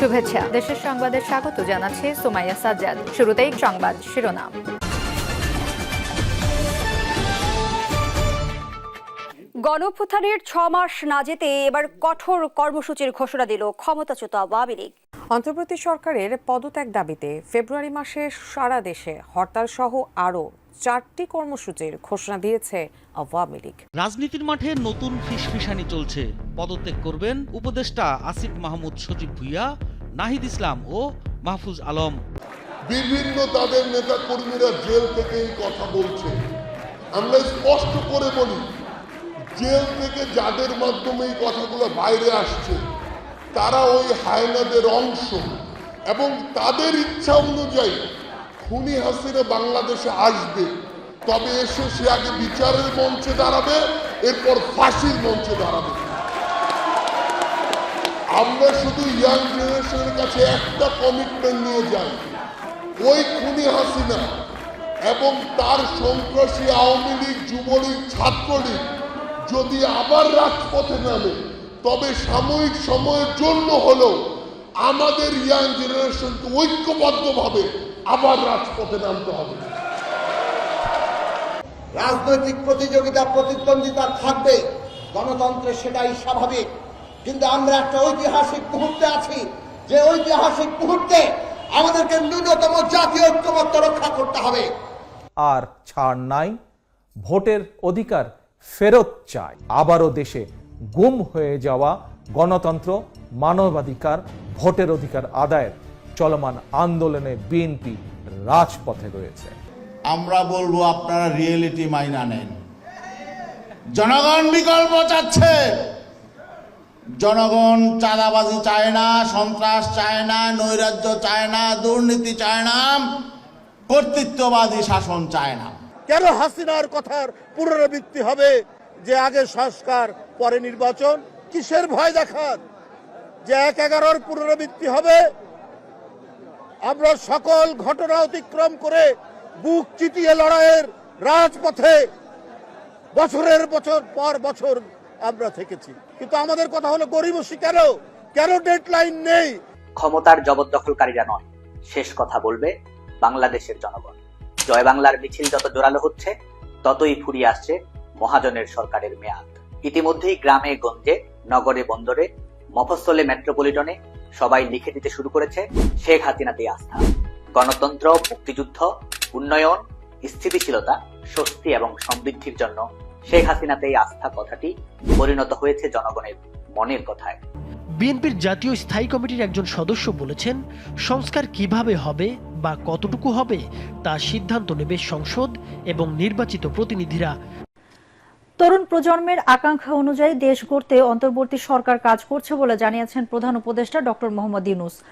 শুভেচ্ছা। দেশের সংবাদে স্বাগত জানাচ্ছে সোমাইয়া সাজ্জাদ। শুরুতেই সংবাদ শিরোনাম। গণঅভ্যুত্থানের ছ মাস না যেতে এবার কঠোর কর্মসূচির ঘোষণা দিল ক্ষমতাচ্যুত আওয়ামী লীগ। অন্তর্বর্তী সরকারের পদত্যাগ দাবিতে ফেব্রুয়ারি মাসে সারা দেশে হরতাল সহ আরও চারটি কর্মসূচির ঘোষণা দিয়েছে আওয়ামী লীগ। রাজনীতির মাঠে নতুন ফিসফিসানি চলছে। পদত্যাগ করবেন উপদেষ্টা আসিফ মাহমুদ সজীব ভুইয়া নাহিদ ইসলাম ও মাহফুজ আলম। বিভিন্ন তাদের নেতা কর্মীরা জেল থেকে এই কথা বলছে। আমরা স্পষ্ট করে বলি, জেল থেকে যাদের মাধ্যমে এই কথাগুলো বাইরে আসছে, তারা ওই হায়নাদের অংশ এবং তাদের ইচ্ছা অনুযায়ী খুনি হাসিনা বাংলাদেশে আসবে। তবে এসে সে আগে বিচারের মঞ্চে দাঁড়াবে, এরপর ফাঁসির মঞ্চে দাঁড়াবে। আমরা শুধু ইয়াং জেনারেশনের কাছে একটা কমিটমেন্ট নিয়ে যাই। ওই খুনি হাসিনা এবং তার সন্ত্রাসী আওয়ামী লীগ, যুবলীগ, ছাত্রলীগ যদি আবার রাজপথে নামে, তবে সাময়িক সময়ের জন্য হলেও আমাদের ইয়াং জেনারেশনকে ঐক্যবদ্ধভাবে আবার রাজপথে নামতে হবে। রাজনৈতিক প্রতিযোগিতা প্রতিদ্বন্দ্বিতা থাকবে, গণতন্ত্রে সেটাই স্বাভাবিক। কিন্তু আমরা একটা ঐতিহাসিক মুহূর্তে আছি। যে ঐতিহাসিক মুহূর্তে আমাদেরকে ন্যূনতম জাতীয় ঐক্যমত্য রক্ষা করতে হবে। আর ছাড় নাই ভোটের অধিকার ফেরত চায় আবারও দেশে গুম হয়ে যাওয়া গণতন্ত্র মানবাধিকার ভোটের অধিকার আদায়ের চলমান আন্দোলনে বিএনপি রাজপথে রয়েছে। আমরা বলব আপনারা রিয়েলিটি মাইনা নেন। জনগণ বিকল্প চাচ্ছে। জনগণ চাঁদাবাজি চায় না, সন্ত্রাস চায় না, নৈরাজ্য চায় না, দুর্নীতি চায় না, কর্তৃত্ববাদী শাসন চায় না। কেন হাসিনার কথার পুনরাবৃত্তি হবে যে আগে সংস্কার, পরে নির্বাচন? কিসের ভয় দেখান? যে এক এগারোর পুনরাবৃত্তি হবে, আমরা সকল ঘটনা অতিক্রম করে বুক চিতিয়ে লড়াইয়ের রাজপথে বছরের বছর পর বছর আমরা থেকেছি। কিন্তু আমাদের কথা হলো গরিবসী কেন? কেন ডেডলাইন নেই? ক্ষমতার জবরদখলকারীরা নয়। শেষ কথা বলবে বাংলাদেশের জনগণ। জয় বাংলার মিছিল যত জোরালো হচ্ছে, ততই ফুরিয়ে আসছে মহাজনের সরকারের মেয়াদ। ইতিমধ্যেই গ্রামে, গঞ্জে, নগরে, বন্দরে, মফস্বলে, মেট্রোপলিটনে সবাই লিখে দিতে শুরু করেছে শেখ হাসিনাতেই আস্থা। গণতন্ত্র, মুক্তিযুদ্ধ, উন্নয়ন, স্থিতিশীলতা, স্বস্তি এবং সমৃদ্ধির জন্য শেখ হাসিনাতেই আস্থা কথাটি পরিণত হয়েছে জনগণের মনের কথায়। বিএনপির জাতীয় স্থায়ী কমিটির একজন সদস্য বলেছেন সংস্কার কীভাবে হবে বা কতটুকু হবে তা সিদ্ধান্ত নেবে সংসদ এবং নির্বাচিত প্রতিনিধিরা। তরুণ প্রজন্মের আকাঙ্ক্ষা অনুযায়ী দেশ গড়তে অন্তর্বর্তী সরকার কাজ করছে বলে জানিয়েছেন প্রধান উপদেষ্টা ডক্টর মোহাম্মদ ইউনুস।